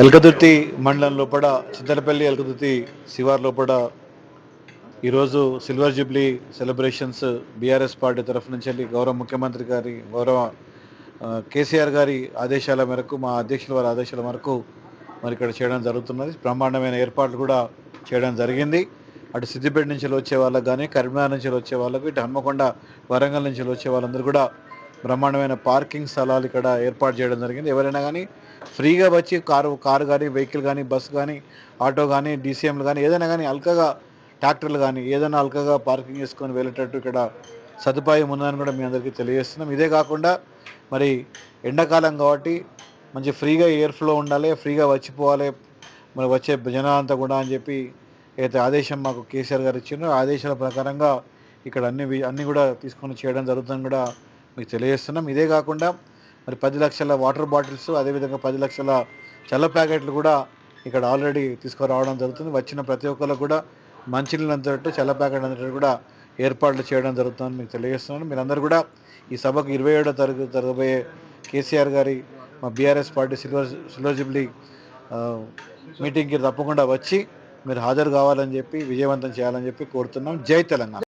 ఎలకదుర్తి మండలం లోపల చింతలపల్లి ఎలకదుర్తి శివార్ లోపల ఈరోజు silver jubilee celebrations BRS party తరఫు నుంచి వెళ్ళి గౌరవ ముఖ్యమంత్రి గారి గౌరవ కేసీఆర్ గారి ఆదేశాల మేరకు మా అధ్యక్షుల వారి ఆదేశాల మేరకు మరి ఇక్కడ చేయడం జరుగుతున్నది. బ్రహ్మాండమైన ఏర్పాట్లు కూడా చేయడం జరిగింది. అటు సిద్దిపేట నుంచి వచ్చే వాళ్ళకి కానీ కరీంనగర్ నుంచి వచ్చే వాళ్ళకు ఇటు హన్మకొండ వరంగల్ నుంచి వచ్చే వాళ్ళందరూ కూడా బ్రహ్మాండమైన పార్కింగ్ స్థలాలు ఇక్కడ ఏర్పాటు చేయడం జరిగింది. ఎవరైనా కానీ ఫ్రీగా వచ్చి కారు కారు కానీ వెహికల్ కానీ బస్సు కానీ ఆటో కానీ డీసీఎంలు కానీ ఏదైనా కానీ అల్కగా ట్రాక్టర్లు కానీ ఏదైనా అల్కగా పార్కింగ్ చేసుకొని వెళ్ళేటట్టు ఇక్కడ సదుపాయం ఉందని కూడా మీ అందరికీ తెలియజేస్తున్నాం. ఇదే కాకుండా మరి ఎండాకాలం కాబట్టి మంచి ఫ్రీగా ఎయిర్ ఫ్లో ఉండాలి ఫ్రీగా వచ్చిపోవాలి మరి వచ్చే జనాలంతా కూడా అని చెప్పి అయితే ఆదేశం మాకు కేసీఆర్ గారు ఇచ్చిండ్రో ఆదేశాల ప్రకారంగా ఇక్కడ అన్ని వి- కూడా తీసుకొని చేయడం జరుగుతుందని కూడా మీకు తెలియజేస్తున్నాం. ఇదే కాకుండా మరి పది లక్షల వాటర్ బాటిల్స్ అదేవిధంగా పది లక్షల చల్ల ప్యాకెట్లు కూడా ఇక్కడ ఆల్రెడీ తీసుకురావడం జరుగుతుంది. వచ్చిన ప్రతి ఒక్కరికి కూడా మంచినీళ్ళు అంతటట్టు చల్ల ప్యాకెట్ అంతటట్టు కూడా ఏర్పాట్లు చేయడం జరుగుతుందని మీకు తెలియజేస్తున్నాను. మీరందరూ కూడా ఈ సభకు ఇరవై ఏడో తరగతి జరగబోయే కేసీఆర్ గారి మా BRS party silver silver jubilee మీటింగ్కి తప్పకుండా వచ్చి మీరు హాజరు కావాలని చెప్పి విజయవంతం చేయాలని చెప్పి కోరుతున్నాం. జై తెలంగాణ.